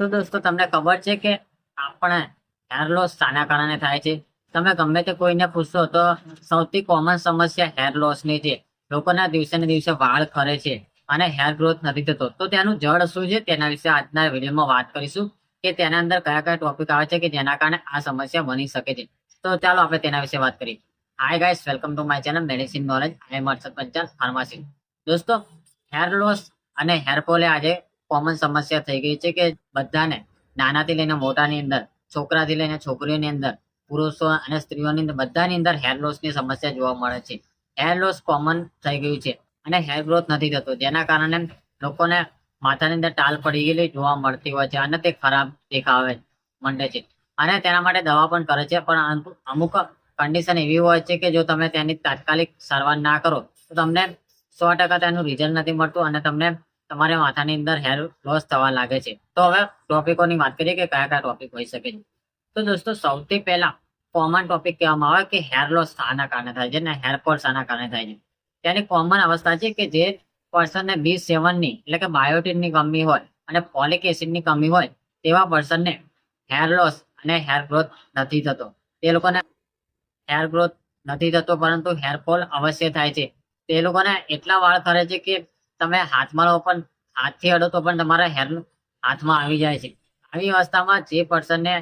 તો દોસ્તો, તમને ખબર છે કે આપણે હેર લોસ શાના કારણે થાય છે. તમે ગમે તે કોઈને પૂછશો તો સૌથી કોમન સમસ્યા હેર લોસની છે. લોકોના દિવસે ને દિવસે વાળ ખરે છે અને હેર ગ્રોથ નથી થતો. તો તેનું જળ શું છે? તેના વિશે આજના વિડીયોમાં વાત કરીશું કે તેના અંદર કયા કયા ટોપિક આવે છે કે જેના કારણે આ સમસ્યા બની શકે છે. તો ચાલો આપણે તેના વિશે વાત કરીએ. Hi guys welcome to my channel medicine knowledge I am Harshad Panchal pharmacy દોસ્તો હેર લોસ અને હેર ફોલે આજે કોમન સમસ્યા થઈ ગઈ છે કે બધાને નાનાથી લઈને મોટાની અંદર, છોકરાથી લઈને છોકરીઓની અંદર, પુરુષો અને સ્ત્રીઓની અંદર બધાની અંદર હેર લોસની સમસ્યા જોવા મળે છે. હેર લોસ કોમન થઈ ગયું છે અને હેર ગ્રોથ નથી થતો. જેના કારણે લોકોને માથાની અંદર ટાલ પડી ગયેલી જોવા મળતી હોય છે અને તે ખરાબ દેખાવે માંડે છે. અને તેના માટે દવા પણ કરે છે. પણ અમુક- કન્ડિશન એવી હોય છે કે જો તમે તેની તાત્કાલિક સારવાર ના કરો, તો તમને સો ટકા તેનું રિઝલ્ટ નથી મળતું અને તમને તમારા માથાની અંદર હેર લોસ થવા લાગે છે. તો હવે ટોપિકોની વાત કરીએ કે કયા કયા ટોપિક હોઈ શકે છે. તો દોસ્તો, સૌથી પહેલા કોમન ટોપિક કહેવામાં આવે કે હેર લોસ શાના કારણે થાય છે અને હેર ફોલ શાના કારણે થાય છે. તેની કોમન અવસ્થા છે કે જે પર્સનને બી સેવનની એટલે કે બાયોટીનની કમી હોય અને ફોલિક એસિડની કમી હોય તેવા પર્સનને હેર લોસ અને હેર ગ્રોથ નથી થતો. તે લોકોને હેર ગ્રોથ નથી થતો, પરંતુ હેર ફોલ અવશ્ય થાય છે. તે લોકોને એટલા વાળ ખરે છે કે તમે હાથમાં લો પણ હાથથી અડો તો પણ તમારા હેર હાથમાં આવી જાય છે. આવી અવસ્થામાં જે પર્સનને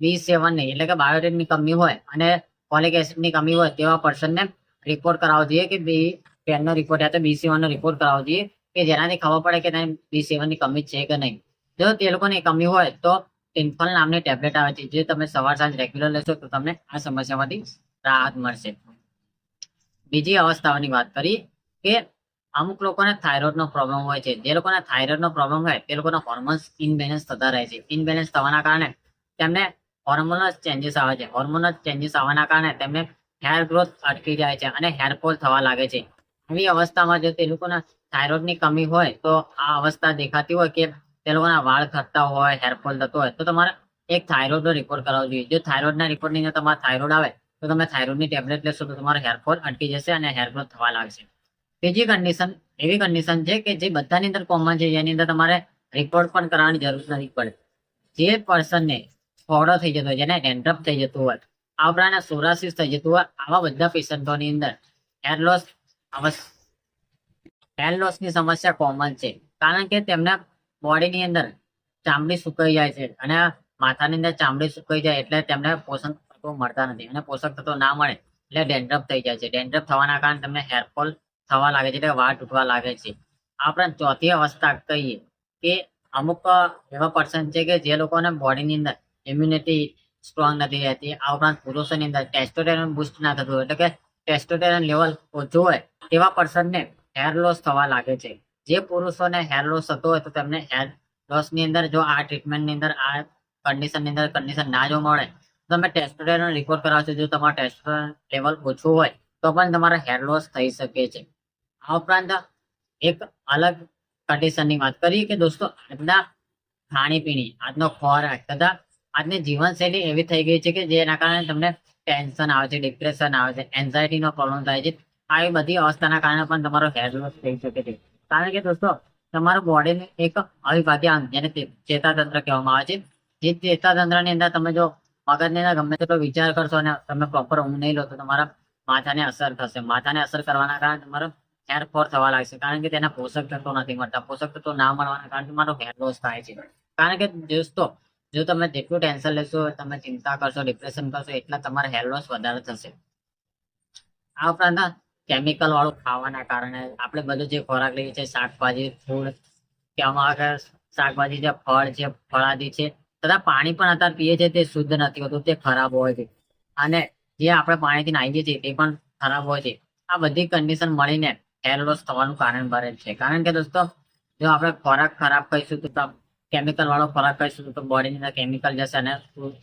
બી સેવનની એટલે કે બાયોટેકની કમી હોય અને ફોલિક એસિડની કમી હોય તેવા પર્સનને રિપોર્ટ કરાવવો જોઈએ કે બી પેનનો રિપોર્ટ યા તો બી સેવનનો રિપોર્ટ કરાવવો જોઈએ કે જેનાથી ખબર પડે કે તેની બી સેવનની કમી છે કે નહીં. જો તે લોકોની કમી હોય તો ટિન્ફલ નામની ટેબ્લેટ આવે છે. જે તમે સવાર સાંજ રેગ્યુલર લેશો તો તમને આ સમસ્યામાંથી રાહત મળશે. બીજી અવસ્થાઓની વાત કરી કે અમુક લોકોને થાઇરોઇડનો પ્રોબ્લેમ હોય છે. જે લોકોને થાઇરોઇડનો પ્રોબ્લેમ હોય, તે લોકોના હોર્મોન્સ ઇનબેલેન્સ થતા રહે છે. ઇનબેલેન્સ થવાના કારણે તેમને હોર્મોનલ ચેન્જીસ આવે છે. હોર્મોનલ ચેન્જીસ આવવાના કારણે તેમને હેર ગ્રોથ અટકી જાય છે અને હેર ફોલ થવા લાગે છે. આવી અવસ્થામાં જો તે લોકોના થાઇરોઇડની કમી હોય, તો આ અવસ્થા દેખાતી હોય કે તે લોકોના વાળ ખરતા હોય હેર ફોલ થતો હોય, તો તમારે એક થાઇરોઇડનો રિપોર્ટ કરાવવો જોઈએ. જો થાઇરોઇડના રિપોર્ટની અંદર તમારે થાઇરોઇડ આવે, તો તમે થાઇરોઇડની ટેબ્લેટ લેશો, તો તમારો હેર ફોલ અટકી જશે અને હેર ગ્રોથ થવા લાગશે. ત્રીજી કન્ડિશન એવી કન્ડિશન છે કે જે બધાની અંદર કોમન છે, જેની અંદર તમારે રિપોર્ટ પણ કરવાની જરૂર નથી પડે જે પર્સનને ફોડો થઈ જતો હોય, જેને ડેન્ડ્રફ થઈ જતું હોય આ ઉપરાંત સોરાસિસ થઈ જતું હોય, આવા બધા પેશન્ટોની અંદર હેર લોસ હેર સમસ્યા કોમન છે. કારણ કે તેમના બોડીની અંદર ચામડી સુકાઈ જાય છે અને માથાની અંદર ચામડી સુકાઈ જાય એટલે તેમને પોષણ તત્વો મળતા નથી અને પોષક તત્વો ના મળે એટલે ડેન્ડ્રફ થઈ જાય છે. ડેન્ડ્રફ થવાના કારણે તમને હેરફોલ થવા લાગે છે, એટલે વાળ તૂટવા લાગે છે. આ ઉપરાંત ચોથી અવસ્થા કહીએ કે અમુક એવા પર્સન છે કે જે લોકોને બોડીની અંદર ઇમ્યુનિટી સ્ટ્રોંગ નથી રહેતી, આ ઉપરાંત પુરુષોની અંદર ટેસ્ટોટેરન બુસ્ટ ના થતું એટલે કે ટેસ્ટોટેરન લેવલ ઓછું હોય, તેવા પર્સનને હેર લોસ થવા લાગે છે. જે પુરુષોને હેર લોસ થતો હોય, તો તેમને હેર લોસની અંદર જો આ ટ્રીટમેન્ટની અંદર, આ કન્ડિશનની અંદર કન્ડિશન ના જો મળે, તો તમે ટેસ્ટોસ્ટેરોન રિપોર્ટ કરાવશો, જો તમારું ટેસ્ટોસ્ટેરોન લેવલ ઓછું હોય, તો પણ તમારા હેર લોસ થઈ શકે છે. આ ઉપરાંત એક અલગ કન્ડિશનની વાત કરીએ કે દોસ્તો, આજના ખાણીપીણી આજનો ખોરાક તથા આજની જીવનશૈલી એવી થઈ ગઈ છે કે જેના કારણે તમને ટેન્શન આવે છે ડિપ્રેશન આવે છે એન્ઝાયટીનો પ્રોબ્લેમ થાય છે. આવી બધી અવસ્થાના કારણે પણ તમારો હેર લોસ થઈ શકે છે. કારણ કે દોસ્તો, તમારું બોડીનું એક અવિભાગ્ય અંગ જેને ચેતાતંત્ર કહેવામાં આવે છે. જે ચેતાતંત્રની અંદર તમે જો મગજની અંદર ગમે તેટલો વિચાર કરશો અને તમે પ્રોપર ઊંઘ નહીં લો તો તમારા માથાને અસર થશે. માથાને અસર કરવાના કારણે તમારો હેર ફોલ થવા લાગશે કારણ કે તેના પોષક તત્વો નથી મળતા. પોષક તત્વો ના મળવાના કારણે તમારો હેર લોસ થાય છે. કારણ કે દોસ્તો, જો તમે જેટલું ટેન્શન લેશો, તમે ચિંતા કરશો ડિપ્રેશન કરશો, એટલા તમારા હેર લોસ વધારે થશે. આ ઉપરાંત કેમિકલ વાળું ખાવાના કારણે આપણે બધું જે ખોરાક લઈએ છીએ, શાકભાજી ફૂડ કે અમારા શાકભાજી જે ફળ છે, ફળાદી છે, તથા પાણી પણ અત્યારે પીએ છીએ, તે શુદ્ધ નથી હોતું, તે ખરાબ હોય છે. અને જે આપણે પાણીથી નાહીએ છીએ, તે પણ ખરાબ હોય છે. આ બધી કન્ડિશન મળીને હેર લોસ થવાનું કારણ બને છે. કારણ કે દોસ્તો, જો આપણે ખોરાક ખરાબ કહીશું તો કેમિકલ વાળો ખોરાક કહીશું તો બોડીની અંદર કેમિકલ જશે અને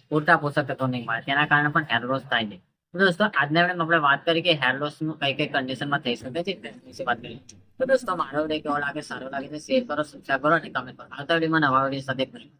પૂરતા પોષક તત્વો નહીં મળે. તેના કારણે પણ હેર લોસ થાય છે. દોસ્તો, આજના વેળામાં આપણે વાત કરી કે હેર લોસનું કઈ કઈ કન્ડિશનમાં થઈ શકે છે વિશે વાત કરી તો દોસ્તો, મારો કેવો લાગે? સારો લાગે તો શેર કરો સબસ્ક્રાઈબ કરો અને કમેન્ટ કરો. આવતા વિડીયોમાં નવા વીડિયો સાથે ફરી.